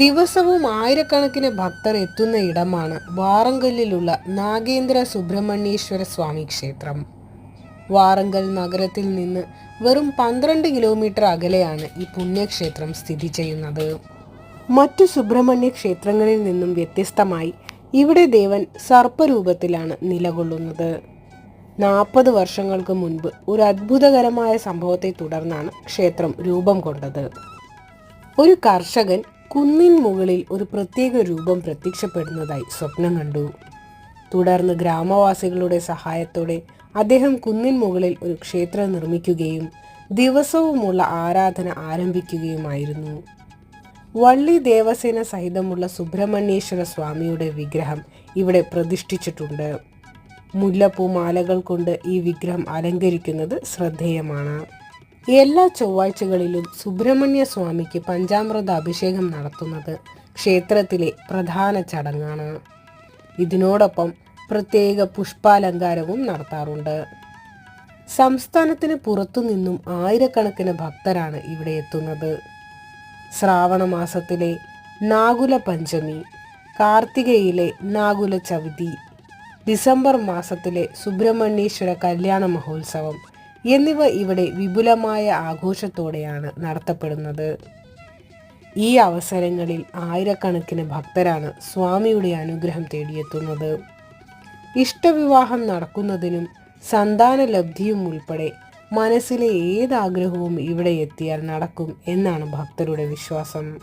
ദിവസവും ആയിരക്കണക്കിന് ഭക്തർ എത്തുന്ന ഇടമാണ് വാറങ്കലിലുള്ള നാഗേന്ദ്ര സുബ്രഹ്മണ്യേശ്വര സ്വാമി ക്ഷേത്രം. വാറങ്കൽ നഗരത്തിൽ നിന്ന് വെറും പന്ത്രണ്ട് കിലോമീറ്റർ അകലെയാണ് ഈ പുണ്യക്ഷേത്രം സ്ഥിതി ചെയ്യുന്നത്. മറ്റു സുബ്രഹ്മണ്യ ക്ഷേത്രങ്ങളിൽ നിന്നും വ്യത്യസ്തമായി ഇവിടെ ദേവൻ സർപ്പരൂപത്തിലാണ് നിലകൊള്ളുന്നത്. നാൽപ്പത് വർഷങ്ങൾക്ക് മുൻപ് ഒരു അത്ഭുതകരമായ സംഭവത്തെ തുടർന്നാണ് ക്ഷേത്രം രൂപം കൊണ്ടത്. ഒരു കർഷകൻ കുന്നിൻ മുകളിൽ ഒരു പ്രത്യേക രൂപം പ്രത്യക്ഷപ്പെടുന്നതായി സ്വപ്നം കണ്ടു. തുടർന്ന് ഗ്രാമവാസികളുടെ സഹായത്തോടെ അദ്ദേഹം കുന്നിൻ മുകളിൽ ഒരു ക്ഷേത്രം നിർമ്മിക്കുകയും ദിവസവുമുള്ള ആരാധന ആരംഭിക്കുകയുമായിരുന്നു. വള്ളി ദേവസേന സഹിതമുള്ള സുബ്രഹ്മണ്യേശ്വര സ്വാമിയുടെ വിഗ്രഹം ഇവിടെ പ്രതിഷ്ഠിച്ചിട്ടുണ്ട്. മുല്ലപ്പൂ മാലകൾ കൊണ്ട് ഈ വിഗ്രഹം അലങ്കരിക്കുന്നത് ശ്രദ്ധേയമാണ്. എല്ലാ ചൊവ്വാഴ്ചകളിലും സുബ്രഹ്മണ്യ സ്വാമിക്ക് പഞ്ചാമൃത അഭിഷേകം നടത്തുന്നത് ക്ഷേത്രത്തിലെ പ്രധാന ചടങ്ങാണ്. ഇതിനോടൊപ്പം പ്രത്യേക പുഷ്പാലങ്കാരവും നടത്താറുണ്ട്. സംസ്ഥാനത്തിന് പുറത്തുനിന്നും ആയിരക്കണക്കിന് ഭക്തരാണ് ഇവിടെ എത്തുന്നത്. ശ്രാവണ മാസത്തിലെ നാഗുല പഞ്ചമി കാർത്തികയിലെ നാഗുല ചവിതി ഡിസംബർ മാസത്തിലെ സുബ്രഹ്മണ്യേശ്വര കല്യാണ മഹോത്സവം എന്നിവ ഇവിടെ വിപുലമായ ആഘോഷത്തോടെയാണ് നടത്തപ്പെടുന്നത്. ഈ അവസരങ്ങളിൽ ആയിരക്കണക്കിന് ഭക്തരാണ് സ്വാമിയുടെ അനുഗ്രഹം തേടിയെത്തുന്നത്. ഇഷ്ടവിവാഹം നടക്കുന്നതിനും സന്താന ലബ്ധിയും ഉൾപ്പെടെ മനസ്സിലെ ഏതാഗ്രഹവും ഇവിടെ എത്തിയാൽ നടക്കും എന്നാണ് ഭക്തരുടെ വിശ്വാസം.